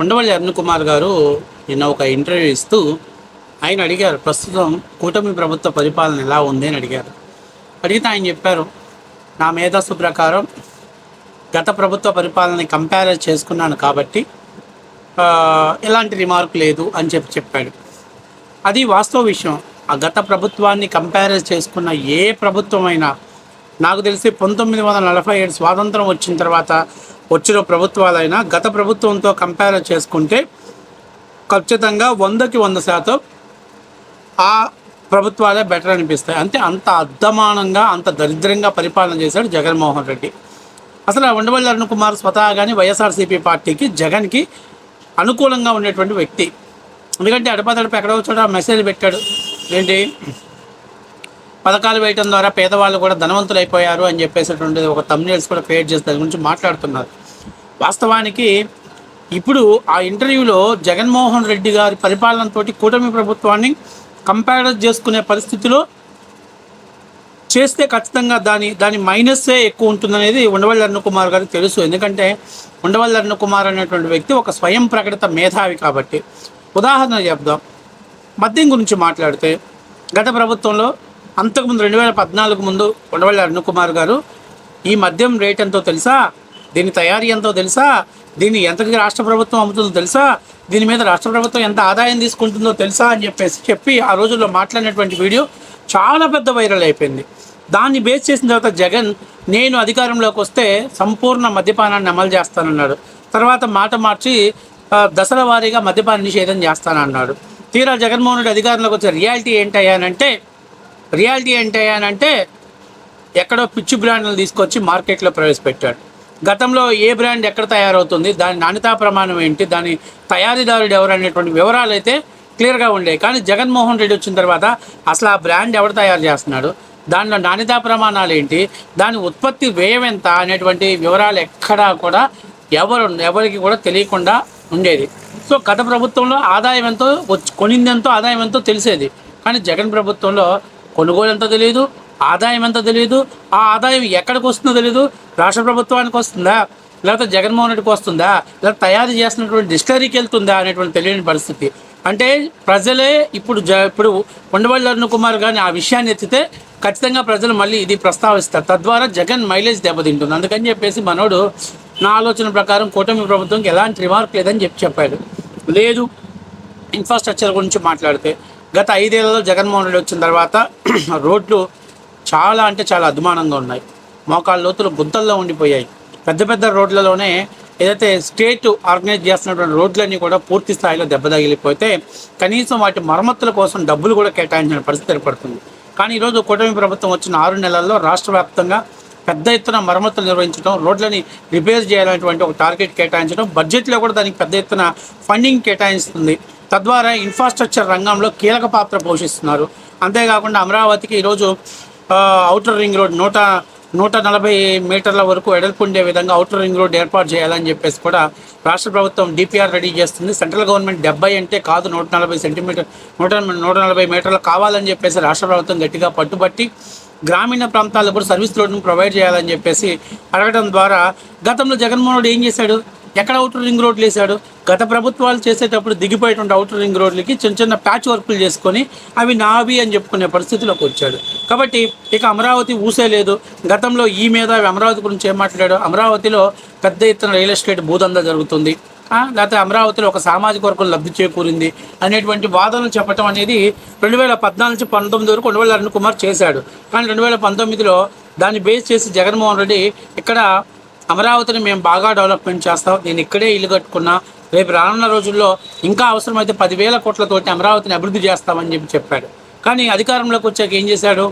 ఉండవల్లి అరుణ్ కుమార్ గారు నిన్న ఒక ఇంటర్వ్యూ ఇస్తూ ఆయన అడిగారు ప్రస్తుతం కూటమి ప్రభుత్వ పరిపాలన ఎలా ఉంది? అని అడిగారు. అడిగితే ఆయన చెప్పారు నా మేధస్సు ప్రకారం గత ప్రభుత్వ పరిపాలనని కంపేర్ చేసుకున్నాను కాబట్టి ఎలాంటి రిమార్క్ లేదు అని చెప్పి చెప్పాడు. అది వాస్తవ విషయం. ఆ గత ప్రభుత్వాన్ని కంపేర్ చేసుకున్న ఏ ప్రభుత్వమైనా నాకు తెలిసి పంతొమ్మిది వందల నలభై ఏడు స్వాతంత్రం వచ్చిన తర్వాత వచ్చిన ప్రభుత్వాలైనా గత ప్రభుత్వంతో కంపేర్ చేసుకుంటే ఖచ్చితంగా వందకి వంద శాతం ఆ ప్రభుత్వాలే బెటర్ అనిపిస్తాయి. అంటే అంత అద్దమానంగా అంత దరిద్రంగా పరిపాలన చేశాడు జగన్మోహన్ రెడ్డి. అసలు ఆ ఉండవల్లి అరుణ్ కుమార్ స్వతహా కానీ వైఎస్ఆర్సీపీ పార్టీకి జగన్కి అనుకూలంగా ఉండేటువంటి వ్యక్తి. ఎందుకంటే అడపదడప ఎక్కడో చోట మెసేజ్ పెట్టాడు. ఏంటి? పథకాలు వేయటం ద్వారా పేదవాళ్ళు కూడా ధనవంతులు అయిపోయారు అని చెప్పేసినటువంటి ఒక తమ్నేల్స్ కూడా క్రియేట్ చేసి దాని గురించి మాట్లాడుతున్నారు. వాస్తవానికి ఇప్పుడు ఆ ఇంటర్వ్యూలో జగన్మోహన్ రెడ్డి గారి పరిపాలనతోటి కూటమి ప్రభుత్వాన్ని కంపేర్ చేసుకునే పరిస్థితిలో చేస్తే ఖచ్చితంగా దాని దాని మైనస్సే ఎక్కువ ఉంటుందనేది ఉండవల్లి అరుణ్ గారికి తెలుసు. ఎందుకంటే ఉండవల్లి అరుణకుమార్ అనేటువంటి వ్యక్తి ఒక స్వయం ప్రకటిత మేధావి కాబట్టి. ఉదాహరణ చెప్దాం. మద్యం గురించి మాట్లాడితే గత ప్రభుత్వంలో అంతకుముందు రెండు వేల పద్నాలుగు ముందు ఉండవల్లి అరుణకుమార్ గారు ఈ మద్యం రేట్ ఎంతో తెలుసా? దీని తయారీ ఎంతో తెలుసా? దీన్ని ఎంతకి రాష్ట్ర ప్రభుత్వం అమ్ముతుందో తెలుసా? దీని మీద రాష్ట్ర ప్రభుత్వం ఎంత ఆదాయం తీసుకుంటుందో తెలుసా అని చెప్పేసి చెప్పి ఆ రోజుల్లో మాట్లాడినటువంటి వీడియో చాలా పెద్ద వైరల్ అయిపోయింది. దాన్ని బేస్ చేసిన తర్వాత జగన్ నేను అధికారంలోకి వస్తే సంపూర్ణ మద్యపానాన్ని అమలు చేస్తానన్నాడు. తర్వాత మాట మార్చి దశల వారీగా మద్యపాన నిషేధం చేస్తానన్నాడు. తీరా జగన్మోహన్ రెడ్డి అధికారంలోకి వచ్చే రియాలిటీ ఏంటయ్యానంటే రియాలిటీ ఏంటయ్యానంటే ఎక్కడో పిచ్చి బ్రాండ్లు తీసుకొచ్చి మార్కెట్లో ప్రవేశపెట్టాడు. గతంలో ఏ బ్రాండ్ ఎక్కడ తయారవుతుంది దాని నాణ్యతా ప్రమాణం ఏంటి దాని తయారీదారుడు ఎవరు అనేటువంటి వివరాలు అయితే క్లియర్గా ఉండేవి కానీ జగన్మోహన్ రెడ్డి వచ్చిన తర్వాత అసలు ఆ బ్రాండ్ ఎవరు తయారు చేస్తున్నాడు దానిలో నాణ్యతా ప్రమాణాలు ఏంటి దాని ఉత్పత్తి వ్యయం ఎంత అనేటువంటి వివరాలు ఎక్కడా కూడా ఎవరు ఎవరికి కూడా తెలియకుండా ఉండేది. సో గత ప్రభుత్వంలో ఆదాయం ఎంతో వచ్చి కొనిందెంతో ఆదాయం ఎంతో తెలిసేది. కానీ జగన్ ప్రభుత్వంలో కొనుగోలు ఎంతో తెలియదు ఆదాయం ఎంత తెలియదు ఆ ఆదాయం ఎక్కడికి వస్తుందో తెలియదు రాష్ట్ర ప్రభుత్వానికి వస్తుందా? లేకపోతే జగన్మోహన్ రెడ్డికి వస్తుందా? లేకపోతే తయారు చేసినటువంటి డిస్టరీకి వెళ్తుందా అనేటువంటి తెలియని పరిస్థితి. అంటే ప్రజలే ఇప్పుడు జ ఇప్పుడు ఉండవల్లి అరుణ్ కుమార్ కానీ ఆ విషయాన్ని ఎత్తితే ఖచ్చితంగా ప్రజలు మళ్ళీ ఇది ప్రస్తావిస్తారు. తద్వారా జగన్ మైలేజ్ దెబ్బతింటుంది. అందుకని చెప్పేసి మనోడు నా ఆలోచన ప్రకారం కూటమి ప్రభుత్వంకి ఎలాంటి రిమార్క్ లేదని చెప్పి చెప్పాడు. లేదు ఇన్ఫ్రాస్ట్రక్చర్ గురించి మాట్లాడితే గత ఐదేళ్ళలో జగన్మోహన్ రెడ్డి వచ్చిన తర్వాత రోడ్లు చాలా అంటే చాలా అధ్వానంగా ఉన్నాయి. మోకాళ్ళ లోతులు గుంతల్లో ఉండిపోయాయి. పెద్ద పెద్ద రోడ్లలోనే ఏదైతే స్టేట్ ఆర్గనైజ్ చేస్తున్నటువంటి రోడ్లన్నీ కూడా పూర్తి స్థాయిలో దెబ్బ తగిలిపోతే కనీసం వాటి మరమ్మతుల కోసం డబ్బులు కూడా కేటాయించిన పరిస్థితి ఏర్పడుతుంది. కానీ ఈరోజు కూటమి ప్రభుత్వం వచ్చిన ఆరు నెలల్లో రాష్ట్ర వ్యాప్తంగా పెద్ద ఎత్తున మరమ్మతులు నిర్వహించడం రోడ్లని రిపేర్ చేయాలనేటువంటి ఒక టార్గెట్ కేటాయించడం బడ్జెట్లో కూడా దానికి పెద్ద ఎత్తున ఫండింగ్ కేటాయిస్తుంది. తద్వారా ఇన్ఫ్రాస్ట్రక్చర్ రంగంలో కీలక పాత్ర పోషిస్తున్నారు. అంతేకాకుండా అమరావతికి ఈరోజు ఔటర్ రింగ్ రోడ్ నూట నూట నలభై మీటర్ల వరకు వెడల్పు ఉండే విధంగా ఔటర్ రింగ్ రోడ్ ఏర్పాటు చేయాలని చెప్పేసి కూడా రాష్ట్ర ప్రభుత్వం డిపిఆర్ రెడీ చేస్తుంది. సెంట్రల్ గవర్నమెంట్ డెబ్బై అంటే కాదు నూట నలభై సెంటీమీటర్ నూట నూట నలభై మీటర్లు కావాలని చెప్పేసి రాష్ట్ర ప్రభుత్వం గట్టిగా పట్టుబట్టి గ్రామీణ ప్రాంతాల్లో కూడా సర్వీస్ రోడ్ను ప్రొవైడ్ చేయాలని చెప్పేసి అడగడం ద్వారా గతంలో జగన్మోహన్ రెడ్డి ఏం చేశాడు? ఎక్కడ అవుటర్ రింగ్ రోడ్లు వేశాడు గత ప్రభుత్వాలు చేసేటప్పుడు దిగిపోయేటువంటి అవుటర్ రింగ్ రోడ్లకి చిన్న చిన్న ప్యాచ్ వర్కులు చేసుకొని అవి నావి అని చెప్పుకునే పరిస్థితిలోకి వచ్చాడు. కాబట్టి ఇక అమరావతి ఊసే లేదు. గతంలో ఈ మీద అమరావతి గురించి ఏం మాట్లాడాడు? అమరావతిలో పెద్ద ఎత్తున రియల్ ఎస్టేట్ భూదందా జరుగుతుంది. లేకపోతే అమరావతిలో ఒక సామాజిక వర్గం లబ్ధి చేకూరింది అనేటువంటి వాదనలు చెప్పడం అనేది రెండు వేల పద్నాలుగు నుంచి పంతొమ్మిది వరకు రెండు వేల అరుణ్ కుమార్ చేశాడు. కానీ రెండు వేల పంతొమ్మిదిలో దాన్ని బేస్ చేసి జగన్మోహన్ రెడ్డి ఇక్కడ అమరావతిని మేము బాగా డెవలప్మెంట్ చేస్తాం. నేను ఇక్కడే ఇల్లు కట్టుకున్నా. రేపు రానున్న రోజుల్లో ఇంకా అవసరమైతే పదివేల కోట్లతోటి అమరావతిని అభివృద్ధి చేస్తామని చెప్పి చెప్పాడు. కానీ అధికారంలోకి వచ్చాక ఏం చేశాడు?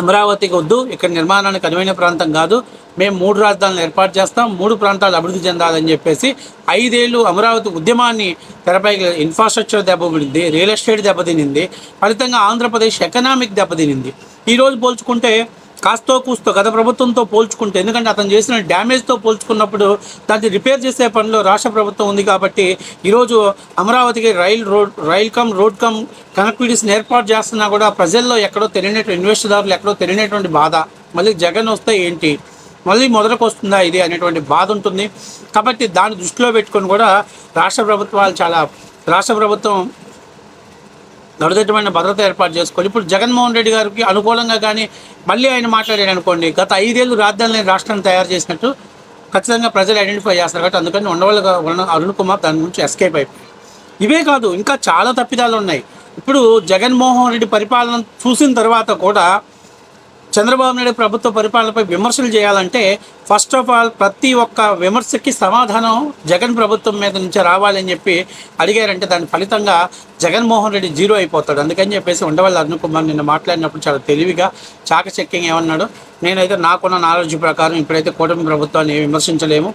అమరావతికి వద్దు ఇక్కడ నిర్మాణానికి అనువైన ప్రాంతం కాదు. మేము మూడు రాజధానులు ఏర్పాటు చేస్తాం మూడు ప్రాంతాలు అభివృద్ధి చెందాలని చెప్పేసి ఐదేళ్ళు అమరావతి ఉద్యమాన్ని తెరపై ఇన్ఫ్రాస్ట్రక్చర్ దెబ్బతినింది రియల్ ఎస్టేట్ దెబ్బతినింది. ఫలితంగా ఆంధ్రప్రదేశ్ ఎకనామిక్ దెబ్బతినింది. ఈరోజు పోల్చుకుంటే కాస్తో కూస్తో గత ప్రభుత్వంతో పోల్చుకుంటే ఎందుకంటే అతను చేసిన డ్యామేజ్తో పోల్చుకున్నప్పుడు దాన్ని రిపేర్ చేసే పనిలో రాష్ట్ర ప్రభుత్వం ఉంది కాబట్టి ఈరోజు అమరావతికి rail road rail cum road cum కనెక్టివిటీస్ని ఏర్పాటు చేస్తున్నా కూడా ప్రజల్లో ఎక్కడో తెలియనటువంటి ఇన్వెస్టర్దారులు ఎక్కడో తెలియనటువంటి బాధ. మళ్ళీ జగన్ వస్తే ఏంటి? మళ్ళీ మొదలకు వస్తుందా ఇది అనేటువంటి బాధ ఉంటుంది. కాబట్టి దాన్ని దృష్టిలో పెట్టుకొని కూడా రాష్ట్ర ప్రభుత్వాలు చాలా రాష్ట్ర ప్రభుత్వం నడుదట్టమైన భద్రత ఏర్పాటు చేసుకోవాలి. ఇప్పుడు జగన్మోహన్ రెడ్డి గారికి అనుకూలంగా కానీ మళ్ళీ ఆయన మాట్లాడాడు అనుకోండి గత ఐదేళ్ళు రాజధాని రాష్ట్రాన్ని తయారు చేసినట్టు ఖచ్చితంగా ప్రజలు ఐడెంటిఫై చేస్తారు కాబట్టి అందుకని ఉండవాళ్ళు ఉన్న అరుణ్ కుమార్ దాని నుంచి ఎస్కేప్ అయిపోయి ఇవే కాదు ఇంకా చాలా తప్పిదాలు ఉన్నాయి. ఇప్పుడు జగన్మోహన్ రెడ్డి పరిపాలన చూసిన తర్వాత కూడా చంద్రబాబు నాయుడు ప్రభుత్వ పరిపాలనపై విమర్శలు చేయాలంటే ఫస్ట్ ఆఫ్ ఆల్ ప్రతి ఒక్క విమర్శకి సమాధానం జగన్ ప్రభుత్వం మీద నుంచి రావాలని చెప్పి అడిగారంటే దాని ఫలితంగా జగన్మోహన్ రెడ్డి జీరో అయిపోతాడు. అందుకని చెప్పేసి ఉండవల్లి అరుణ్ కుమార్ నిన్న మాట్లాడినప్పుడు చాలా తెలివిగా చాకచక్యంగా ఏమన్నాడు నేనైతే నాకున్న నాలెడ్జ్ ప్రకారం ఇప్పుడైతే కూటమి ప్రభుత్వాన్ని విమర్శించలేము.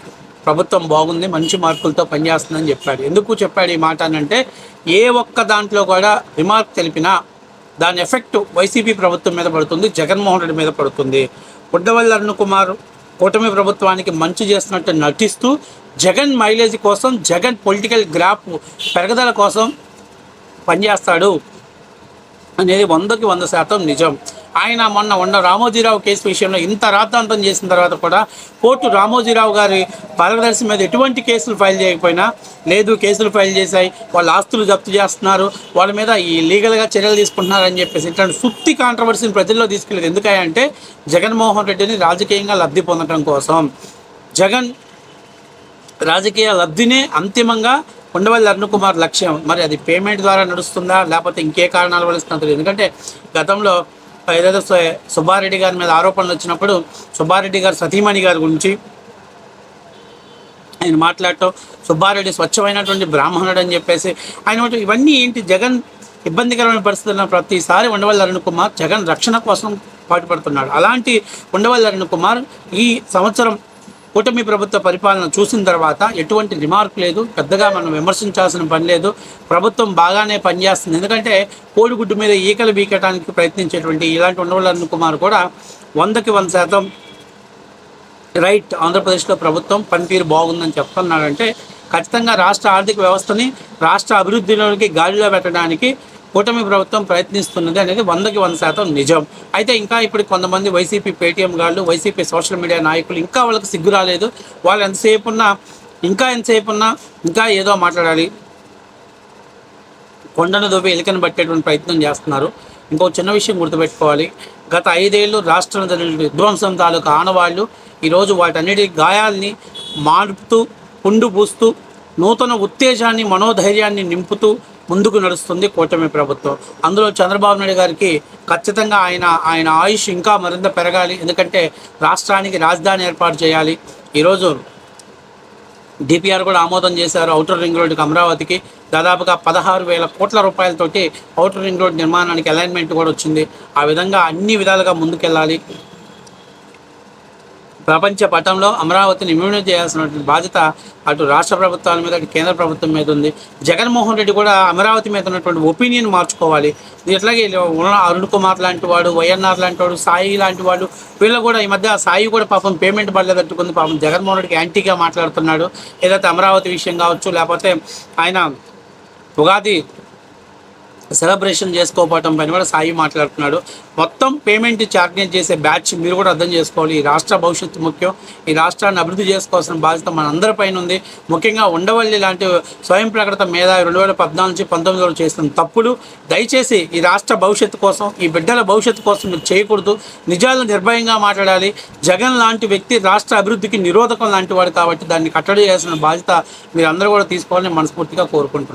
ప్రభుత్వం బాగుంది మంచి మార్కులతో పనిచేస్తుందని చెప్పాడు. ఎందుకు చెప్పాడు ఈ మాట అని అంటే ఏ ఒక్క దాంట్లో కూడా రిమార్క్ తెలిపినా దాని ఎఫెక్ట్ వైసీపీ ప్రభుత్వం మీద పడుతుంది జగన్మోహన్ రెడ్డి మీద పడుతుంది. ఉడ్డవల్లి అరుణ్ కుమార్ కూటమి ప్రభుత్వానికి మంచి చేస్తున్నట్టు నటిస్తూ జగన్ మైలేజ్ కోసం జగన్ పొలిటికల్ గ్రాఫ్ పెరగదల కోసం పనిచేస్తాడు అనేది వందకి వంద శాతం నిజం. ఆయన మొన్న ఉన్న రామోజీరావు కేసు విషయంలో ఇంత రాద్ధాంతం చేసిన తర్వాత కూడా కోర్టు రామోజీరావు గారి పారదర్శి మీద ఎటువంటి కేసులు ఫైల్ చేయకపోయినా లేదు కేసులు ఫైల్ చేశాయి వాళ్ళ ఆస్తులు జప్తు చేస్తున్నారు వాళ్ళ మీద ఈ లీగల్గా చర్యలు తీసుకుంటున్నారు అని చెప్పేసి ఇట్లాంటి సుత్తి కాంట్రవర్సీని ప్రజల్లో తీసుకెళ్ళేది ఎందుకంటే జగన్మోహన్ రెడ్డిని రాజకీయంగా లబ్ధి పొందడం కోసం. జగన్ రాజకీయ లబ్ధినే అంతిమంగా ఉండవల్లి అరుణ్ కుమార్ లక్ష్యం. మరి అది పేమెంట్ ద్వారా నడుస్తుందా లేకపోతే ఇంకే కారణాల వల్ల ఎందుకంటే గతంలో ఏదైతే సుబ్బారెడ్డి గారి మీద ఆరోపణలు వచ్చినప్పుడు సుబ్బారెడ్డి గారు సతీమణి గారి గురించి ఆయన మాట్లాడటం సుబ్బారెడ్డి స్వచ్ఛమైనటువంటి బ్రాహ్మణుడు అని చెప్పేసి ఆయన ఇవన్నీ ఏంటి? జగన్ ఇబ్బందికరమైన పరిస్థితుల్లో ప్రతిసారి ఉండవల్లి అరుణ్ కుమార్ జగన్ రక్షణ కోసం పాటుపడుతున్నాడు. అలాంటి ఉండవల్లి అరుణ్ కుమార్ ఈ సంవత్సరం కూటమి ప్రభుత్వ పరిపాలన చూసిన తర్వాత ఎటువంటి రిమార్క్ లేదు. పెద్దగా మనం విమర్శించాల్సిన పని లేదు. ప్రభుత్వం బాగానే పనిచేస్తుంది. ఎందుకంటే కోడిగుడ్డు మీద ఈకలు బీకటానికి ప్రయత్నించేటువంటి ఇలాంటి ఉండవల్లి కుమార్ కూడా వందకి వంద శాతం రైట్. ఆంధ్రప్రదేశ్లో ప్రభుత్వం పనితీరు బాగుందని చెప్తున్నాడంటే ఖచ్చితంగా రాష్ట్ర ఆర్థిక వ్యవస్థని రాష్ట్ర అభివృద్ధిలోకి గాలిలో పెట్టడానికి కూటమి ప్రభుత్వం ప్రయత్నిస్తున్నది అనేది వందకి వంద శాతం నిజం. అయితే ఇంకా ఇప్పుడు కొంతమంది వైసీపీ పేటీఎం గాళ్ళు వైసీపీ సోషల్ మీడియా నాయకులు ఇంకా వాళ్ళకి సిగ్గు రాలేదు. వాళ్ళు ఎంతసేపు ఉన్నా ఇంకా ఎంతసేపు ఉన్నా ఇంకా ఏదో మాట్లాడాలి. కొండను దోపి ఎలికను పట్టేటువంటి ప్రయత్నం చేస్తున్నారు. ఇంకో చిన్న విషయం గుర్తుపెట్టుకోవాలి. గత ఐదేళ్ళు రాష్ట్రం జరిగిన విధ్వంసం తాలూకు ఆనవాళ్ళు ఈరోజు వాటన్నిటి గాయాల్ని మార్పుతూ పుండు పూస్తూ నూతన ఉత్తేజాన్ని మనోధైర్యాన్ని నింపుతూ ముందుకు నడుస్తుంది కూటమి ప్రభుత్వం. అందులో చంద్రబాబు నాయుడు గారికి ఖచ్చితంగా ఆయన ఆయన ఆయుష్ ఇంకా మరింత పెరగాలి. ఎందుకంటే రాష్ట్రానికి రాజధాని ఏర్పాటు చేయాలి. ఈరోజు డిపిఆర్ కూడా ఆమోదం చేశారు అవుటర్ రింగ్ రోడ్డుకి అమరావతికి. దాదాపుగా పదహారు వేల కోట్ల రూపాయలతోటి అవుటర్ రింగ్ రోడ్ నిర్మాణానికి అలైన్మెంట్ కూడా వచ్చింది. ఆ విధంగా అన్ని విధాలుగా ముందుకెళ్ళాలి. ప్రపంచ పటంలో అమరావతిని ఇమ్యూనైజ్ చేయాల్సినటువంటి బాధ్యత అటు రాష్ట్ర ప్రభుత్వాల మీద అటు కేంద్ర ప్రభుత్వం మీద ఉంది. జగన్మోహన్ రెడ్డి కూడా అమరావతి మీద ఉన్నటువంటి ఒపీనియన్ మార్చుకోవాలి. ఇట్లాగే ఎట్లాగే ఉన్న అరుణ్ కుమార్ లాంటి వాడు వైఎన్ఆర్ లాంటి వాడు సాయి లాంటి వాడు వీళ్ళు కూడా ఈ మధ్య సాయి కూడా పాపం పేమెంట్ పడలేదట్టుకుంది. పాపం జగన్మోహన్ రెడ్డికి యాంటీగా మాట్లాడుతున్నాడు. ఏదైతే అమరావతి విషయం కావచ్చు లేకపోతే ఆయన ఉగాది సెలబ్రేషన్ చేసుకోపోవటం పైన కూడా సాయి మాట్లాడుతున్నాడు. మొత్తం పేమెంట్ ఇచ్చి చేసే బ్యాచ్ మీరు కూడా అర్థం చేసుకోవాలి. ఈ రాష్ట్ర భవిష్యత్తు ముఖ్యం. ఈ రాష్ట్రాన్ని అభివృద్ధి చేసుకోవాల్సిన బాధ్యత మనందరిపైన ఉంది. ముఖ్యంగా ఉండవల్లి లాంటి స్వయం ప్రకటన మీద రెండు వేల పద్నాలుగు నుంచి పంతొమ్మిదిలో చేస్తున్న తప్పులు దయచేసి ఈ రాష్ట్ర భవిష్యత్తు కోసం ఈ బిడ్డల భవిష్యత్తు కోసం మీరు చేయకూడదు. నిజాలను నిర్భయంగా మాట్లాడాలి. జగన్ లాంటి వ్యక్తి రాష్ట్ర అభివృద్ధికి నిరోధకం లాంటి వాడు కాబట్టి దాన్ని కట్టడి చేయాల్సిన బాధ్యత మీరు అందరూ కూడా తీసుకోవాలని మనస్ఫూర్తిగా కోరుకుంటున్నాను